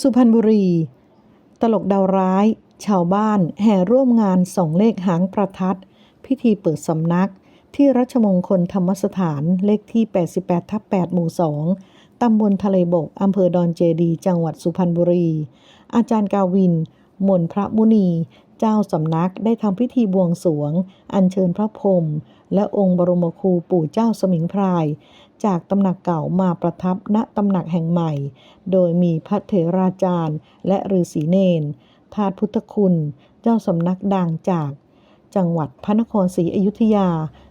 สุพรรณบุรี ตลกดาวร้าย ชาวบ้านแห่ร่วมงานส่องเลขหางประทัด พิธีเปิดสำนัก ที่รัชมงคลธรรมสถานเลขที่ 88ทับ8หมู่ 2 ตำบลทะเลบก อำเภอดอนเจดี จังหวัดสุพรรณบุรี อาจารย์กาวิน มนพระมุนี เจ้าสำนักได้ทำพิธีบวงสรวง อัญเชิญพระพรหมและองค์บรมครูปู่เจ้าสมิงพราย จากตำหนักเก่ามาประทับณตำหนักแห่งใหม่ โดยมีพระเถราจารย์ และฤาษีเนนทาสพุทธคุณ เจ้าสำนักดังจาก จังหวัดพระนครศรีอยุธยา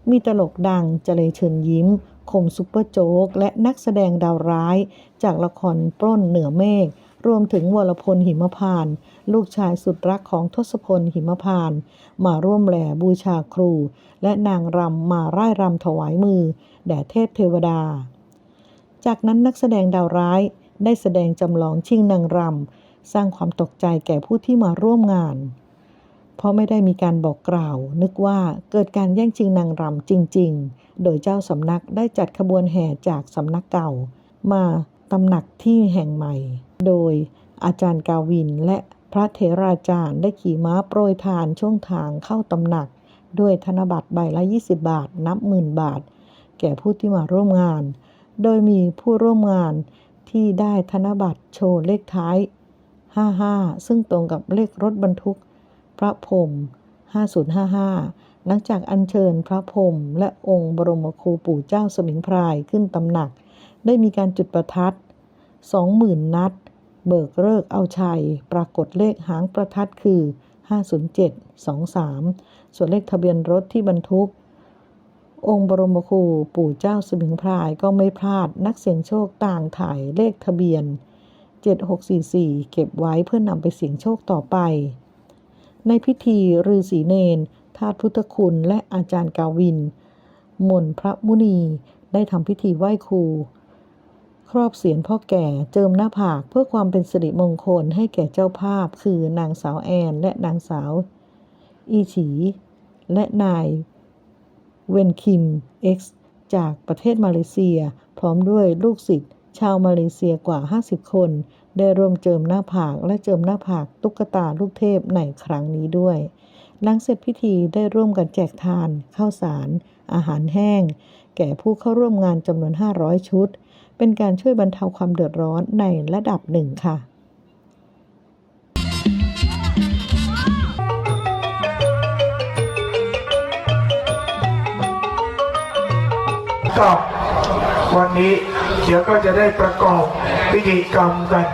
มีตลกดังเจเลเชิญยิ้ม คมซุปเปอร์โจ๊ก และนักแสดงดาวร้าย จากละครปล้นเหนือเมฆ รวมถึงวรพลหิมพาน ลูกชายสุดรักของทศพลหิมพาน มาร่วมแหล่บูชาครู และนางรำมาร่ายรำถวายมือ แด่เทพเทวดา จากนั้นนักแสดงดาวร้ายได้แสดงจำลองชิงนางรำสร้างความตกใจแก่ผู้ที่มาร่วมงาน เพราะไม่ได้มีการบอกกล่าว นึกว่าเกิดการแย่งชิงนางรำจริง ๆ โดยเจ้าสำนักได้จัดขบวนแห่จากสำนักเก่า มา ตำหนักที่แห่งใหม่ โดยอาจารย์กาวินและพระเถราจารย์ได้ขี่ม้าโปรยทานช่วงทางเข้าตำหนัก ด้วยธนบัตรใบละ 20 บาทนับหมื่นบาท แก่ผู้ที่มาร่วมงาน โดยมีผู้ร่วมงานที่ได้ธนบัตรโชว์เลขท้าย 55 ซึ่งตรงกับเลขรถบรรทุก พระพรหม5055 หลังจากอัญเชิญพระพรมและองค์บรมครูปู่เจ้าสมิงพรายขึ้นตำหนัก ได้มีการจุดประทัด20,000นัด เบิกเลิกเอาชัย ปรากฏเลขหางประทัดคือ 50723 ส่วนเลขทะเบียนรถที่บรรทุก องค์บรมครูปู่เจ้าสมิงพรายก็ไม่พลาดนักเสี่ยงโชคต่างถ่ายเลขทะเบียน 7644 เก็บไว้เพื่อนำไปเสี่ยงโชคต่อไป ในพิธีฤาษีเนนทาสพุทธคุณและอาจารย์กาวิน มนพระมุนีได้ทำพิธีไหว้ครู ครอบเสียนพ่อแก่เจิมหน้าผากเพื่อความเป็นสิริมงคลให้แก่เจ้าภาพ คือนางสาวแอนและนางสาว อีฉี และนายเวนคิม X จากประเทศมาเลเซีย พร้อมด้วยลูกศิษย์ชาวมาเลเซียกว่า 50 คน ได้ร่วมเจิมหน้าผากและเจิมหน้าผากตุ๊กตาลูกเทพในครั้งนี้ด้วยหลังเสร็จพิธีได้ร่วมกันแจกทานข้าวสาร อาหารแห้ง แก่ผู้เข้าร่วมงานจำนวน 500 ชุด เป็นการช่วยบรรเทาความเดือดร้อนในระดับหนึ่งค่ะก็วันนี้เดี๋ยวก็จะได้ประกอบพิธีกรรมกัน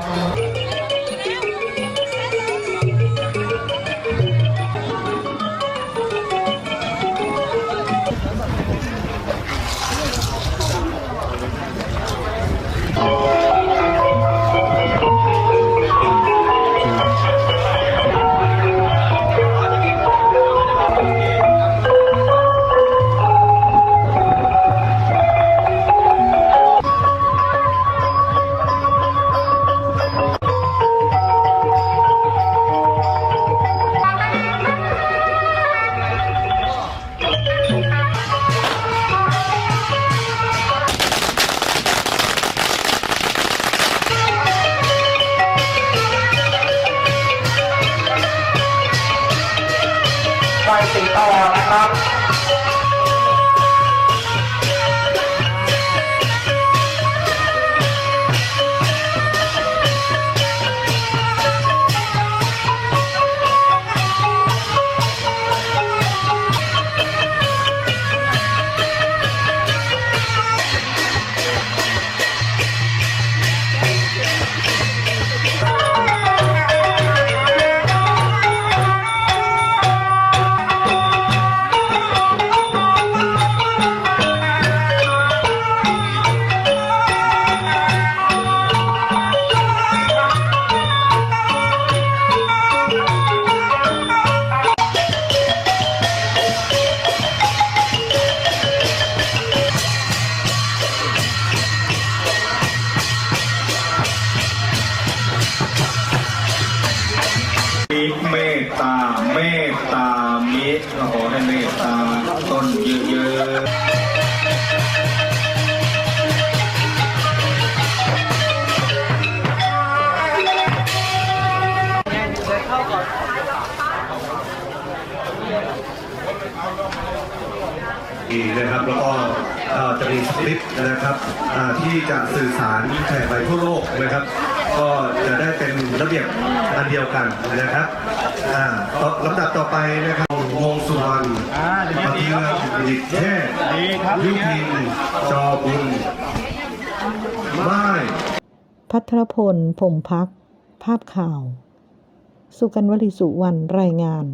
นี้ขอให้เมตตาตนเยอะีนะครับแล้วก็จะมีสคริปนะครับที่จะสื่อสารแผ่ไปทั่วโลกนะครับ ก็จะได้เป็นระเบียบอันเดียวกันนะครับลำดับต่อไปนะครับ วงสุวรรณปฏิเรือดิเทศยุพินจอบุญไม้พัทรพลพงพัก ภาพข่าว สุกันวลีสุวรรณรายงาน